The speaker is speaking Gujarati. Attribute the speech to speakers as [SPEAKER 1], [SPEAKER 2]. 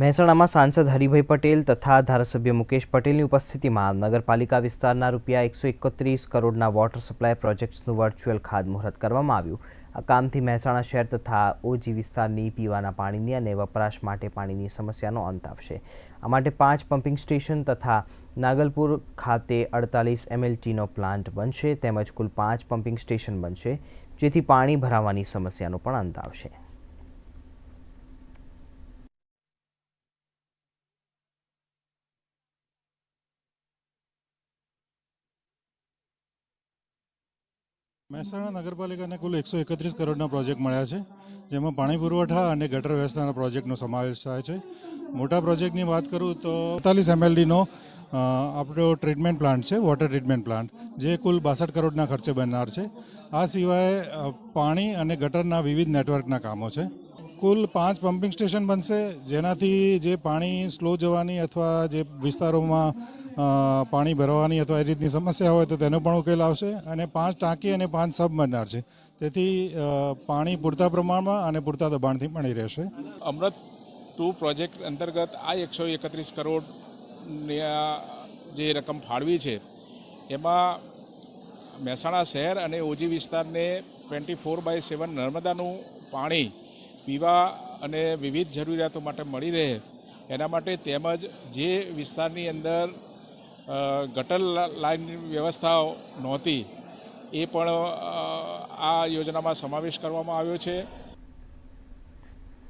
[SPEAKER 1] મહેસાણામાં સાંસદ હરિભાઈ પટેલ તથા ધારાસભ્ય મુકેશ પટેલની ઉપસ્થિતિમાં નગરપાલિકા વિસ્તારના રૂપિયા એકસો એકત્રીસ કરોડના વોટર સપ્લાય પ્રોજેક્ટ્સનું વર્ચ્યુઅલ ખાતમુહૂર્ત કરવામાં આવ્યું. આ કામથી મહેસાણા શહેર તથા ઓજી વિસ્તારની પીવાના પાણીની અને વપરાશ માટે પાણીની સમસ્યાનો અંત આવશે. આ માટે પાંચ પમ્પિંગ સ્ટેશન તથા નાગલપુર ખાતે અડતાલીસ એમએલટીનો પ્લાન્ટ બનશે, તેમજ કુલ પાંચ પમ્પિંગ સ્ટેશન બનશે, જેથી પાણી ભરાવાની સમસ્યાનો પણ અંત આવશે.
[SPEAKER 2] મહેસાણા નગરપાલિકાને કુલ એકસો એકત્રીસ કરોડના પ્રોજેક્ટ મળ્યા છે, જેમાં પાણી પુરવઠા અને ગટર વ્યવસ્થાના પ્રોજેક્ટનો સમાવેશ થાય છે. મોટા પ્રોજેક્ટની વાત કરું તો અડતાલીસ એમએલડીનો આપણો ટ્રીટમેન્ટ પ્લાન્ટ છે, વોટર ટ્રીટમેન્ટ પ્લાન્ટ, જે કુલ બાસઠ કરોડના ખર્ચે બનનાર છે. આ સિવાય પાણી અને ગટરના વિવિધ નેટવર્કના કામો છે. કુલ પાંચ પમ્પિંગ સ્ટેશન બનશે. જેનાથી જે પાણી સ્લો જવાની અથવા જે વિસ્તારોમાં પાણી ભરવાની અથવા એ રીતની સમસ્યા હોય તો તેનો પણ ઉકેલ આવશે અને પાંચ ટાંકી અને પાંચ સબ બનનાર છે. તેથી પાણી પૂરતા પ્રમાણમાં અને પૂરતા દબાણથી મળી રહેશે.
[SPEAKER 3] અમૃત ટુ પ્રોજેક્ટ અંતર્ગત આ એકસો એકત્રીસ કરોડની આ જે રકમ ફાળવી છે, એમાં મહેસાણા શહેર અને ઓજી વિસ્તારને ટ્વેન્ટી ફોર બાય સેવન નર્મદાનું પાણી પીવા અને વિવિધ જરૂરિયાતો માટે મળી રહે, એના માટે તેમજ જે વિસ્તારની અંદર ગટર લાઇન વ્યવસ્થા નહોતી, એ પણ આ યોજનામાં સમાવેશ કરવામાં આવ્યો છે.